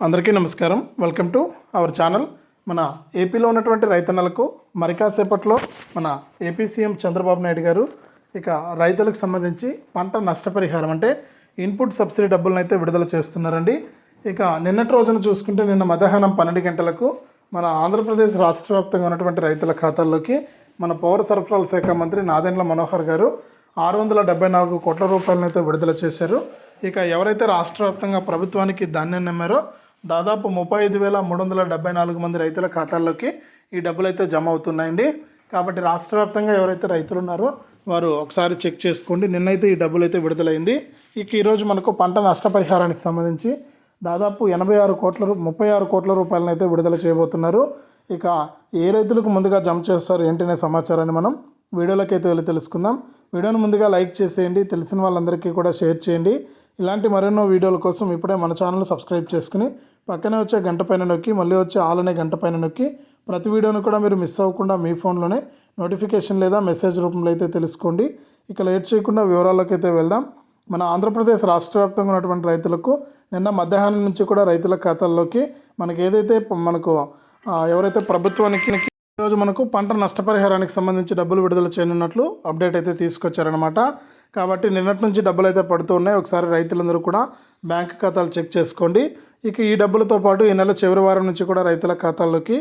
అందరికీ నమస్కారం. Welcome to our channel మన ఏపీలో ఉన్నటువంటి రైతన్నలకు మరి కాసేపట్లో మన ఏపీ సీఎం చంద్రబాబు నాయుడు గారు ఇక రైతులకు సంబంధించి పంట నష్టపరిహారం అంటే ఇన్పుట్ సబ్సిడీ డబ్బులను అయితే విడుదల చేస్తున్నారండి. ఇక నిన్నటి రోజున చూసుకుంటే నిన్న మధ్యాహ్నం పన్నెండు గంటలకు మన ఆంధ్రప్రదేశ్ రాష్ట్ర వ్యాప్తంగా ఉన్నటువంటి రైతుల ఖాతాల్లోకి మన పౌర సరఫరాల శాఖ మంత్రి నాదెండ్ల మనోహర్ గారు ఆరు వందల డెబ్బై నాలుగు కోట్ల రూపాయలను అయితే విడుదల చేశారు. ఇక ఎవరైతే రాష్ట్ర వ్యాప్తంగా ప్రభుత్వానికి ధాన్యం నమ్మారో దాదాపు ముప్పై ఐదు వేల మూడు వందల డెబ్బై నాలుగు మంది రైతుల ఖాతాల్లోకి ఈ డబ్బులు అయితే జమ అవుతున్నాయండి. కాబట్టి రాష్ట్ర వ్యాప్తంగా ఎవరైతే రైతులు ఉన్నారో వారు ఒకసారి చెక్ చేసుకోండి. నిన్నైతే ఈ డబ్బులు అయితే విడుదలైంది. ఇక ఈరోజు మనకు పంట నష్టపరిహారానికి సంబంధించి దాదాపు ఎనభై ఆరు కోట్ల ముప్పై ఆరు కోట్ల రూపాయలను అయితే విడుదల చేయబోతున్నారు. ఇక ఏ రైతులకు ముందుగా జమ చేస్తారు ఏంటనే సమాచారాన్ని మనం వీడియోలోకి అయితే వెళ్ళి తెలుసుకుందాం. వీడియోను ముందుగా లైక్ చేసేయండి. తెలిసిన వాళ్ళందరికీ కూడా షేర్ చేయండి. ఇలాంటి మరెన్నో వీడియోల కోసం ఇప్పుడే మన ఛానల్ సబ్స్క్రైబ్ చేసుకుని పక్కనే వచ్చే గంట పైన నొక్కి మళ్ళీ వచ్చే ఆల్ అనే గంట పైన నొక్కి ప్రతి వీడియోను కూడా మీరు మిస్ అవ్వకుండా మీ ఫోన్లోనే నోటిఫికేషన్ లేదా మెసేజ్ రూపంలో అయితే తెలుసుకోండి. ఇక లేట్ చేయకుండా వివరాల్లోకి అయితే వెళ్దాం. మన ఆంధ్రప్రదేశ్ రాష్ట్ర వ్యాప్తంగా ఉన్నటువంటి రైతులకు నిన్న మధ్యాహ్నం నుంచి కూడా రైతుల ఖాతాల్లోకి మనకి ఏదైతే మనకు ఎవరైతే ప్రభుత్వానికి ఈరోజు మనకు పంట నష్టపరిహారానికి సంబంధించి డబ్బులు విడుదల చేయనున్నట్లు అప్డేట్ అయితే తీసుకొచ్చారనమాట కాబట్టి నిన్నటి నుంచి డబ్బులు అయితే పడుతూ ఉన్నాయి. ఒకసారి రైతులందరూ కూడా బ్యాంక్ ఖాతాలు చెక్ చేసుకోండి. ఇక ఈ డబ్బులతో పాటు ఈ నెల చివరి వారం నుంచి కూడా రైతుల ఖాతాల్లోకి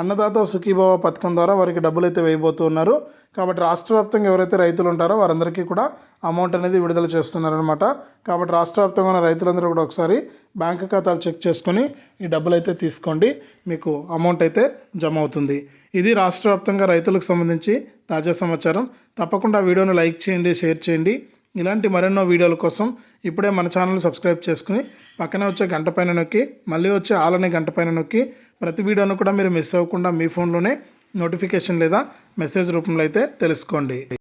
అన్నదాత సుఖీభావ పథకం ద్వారా వారికి డబ్బులు అయితే వేయబోతూ ఉన్నారు. కాబట్టి రాష్ట్ర వ్యాప్తంగా ఎవరైతే రైతులు ఉంటారో వారందరికీ కూడా అమౌంట్ అనేది విడుదల చేస్తున్నారనమాట కాబట్టి రాష్ట్ర వ్యాప్తంగా ఉన్న రైతులందరూ కూడా ఒకసారి బ్యాంక్ ఖాతాలు చెక్ చేసుకొని ఈ డబ్బులు అయితే తీసుకోండి. మీకు అమౌంట్ అయితే జమ అవుతుంది. ఇది రాష్ట్ర వ్యాప్తంగా రైతులకు సంబంధించి తాజా సమాచారం. తప్పకుండా వీడియోను లైక్ చేయండి షేర్ చేయండి. ఇలాంటి మరెన్నో వీడియోల కోసం ఇప్పుడే మన ఛానల్ సబ్స్క్రైబ్ చేసుకుని పక్కనే వచ్చే గంట పైన నొక్కి మళ్ళీ వచ్చే ఆలనే గంట పైన నొక్కి ప్రతి వీడియోను కూడా మీరు మిస్ అవ్వకుండా మీ ఫోన్లోనే నోటిఫికేషన్ లేదా మెసేజ్ రూపంలో అయితే తెలుసుకోండి.